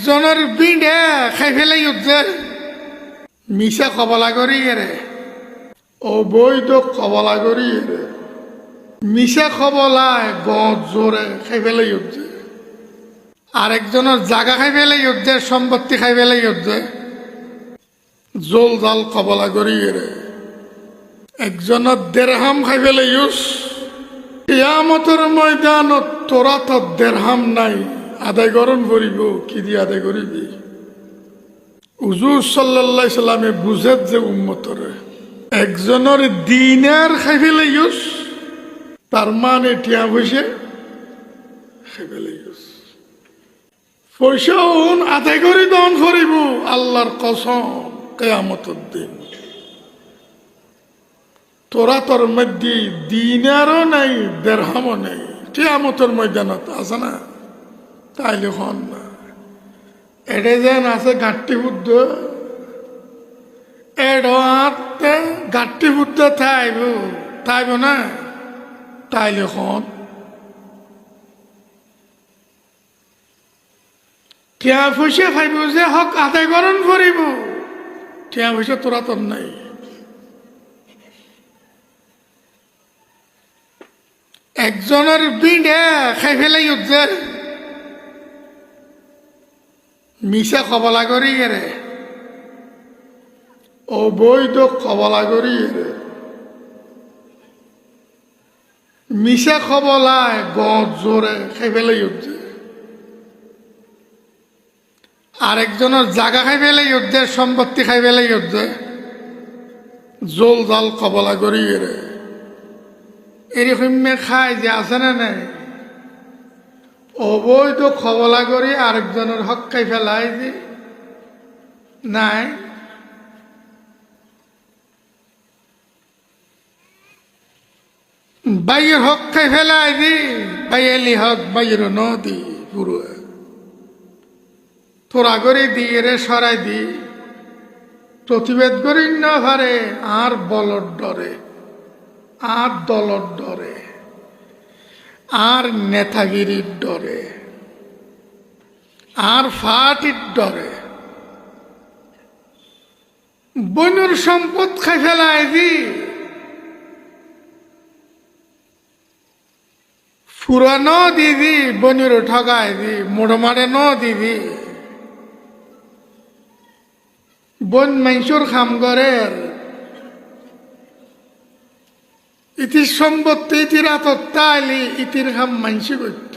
একজনের বিঁড়ে খাই ফেলাই উঠছে। মিশা কবলা করি রে অবৈধ কবলা করি রে মিশা কবলায় গদ জোরে খাই ফেলাই উঠছে। আরেকজনের জাগা খাই ফেলাই উঠছে, সম্পত্তি খাই ফেলাই উঠছে। জল জাল কবলা করি রে একজনের দেড়হাম খাই ফেলাই ইউস ময়দানত তোরা তো দেড়হাম নাই। আদায় গরণ করিব, কি দিয়ে আদায় করিবি? উজুর সাল্লাহ সাল্লামে বুঝেত যে উম্মতরে, একজনের দিনের খাই ফেলে ইউস তার মানে টিয়া বসে খাই ফেলে ইউস পয়সা উন আদায় করি দন করিব, আল্লাহর কসম, কেয়ামতর দিন। তোরা তোর মধ্যে দিনেরও নাই, দেড়হামও নেই, কেয়ামতর ময়দানত, আছে না? তাইলে হন না। এডে যেন আছে গাঁট্টি বুদ্ধ। এডো গাঁট্টি বুদ্ধ থাইব। থাইব না? তাইলে হন। টিয়া পয়সা খাইব যে হক আদায় করণ করিব। টিয়া পয়সা তোরা তোর নাই। একজনের বিঁড়ে খাই ফেলাই উঠছে। মিশা কবলা করি রে অবৈধ কবলা করি রে মিশা কবলায় গদ জোরে খাই ফেলাই উঠছে আরেকজনের জাগা খাই ফেলাই উঠছে সম্পত্তি খাই ফেলাই উঠছে জল জাল কবলা করি রে এরকম খায় যে আছে না নাই? অবৈধ খবলা করি আরেকজনের খাই ফেলাই যে নাই। বাইয়ের হক খাই ফেলাই দি বাইয়ালি হক বাইয়ের নদী পুরো তোরা করে দিয়ে রে সরাই দি। প্রতিবেদ করি না পারে আর বলর ডরে, আর দলর ডরে। আর নেতাগিরির ডরে, আর ফাটির ডরে। বনুর সম্পদ খাই ফেলায় দি পুরানো দিদি বনুর ঠগায় দি মোড়মারে ন দিদি বন মাইসুর খাম ইতির সম্পত্তি ইতির আতত্তা আলি ইতির হাম মানসি করত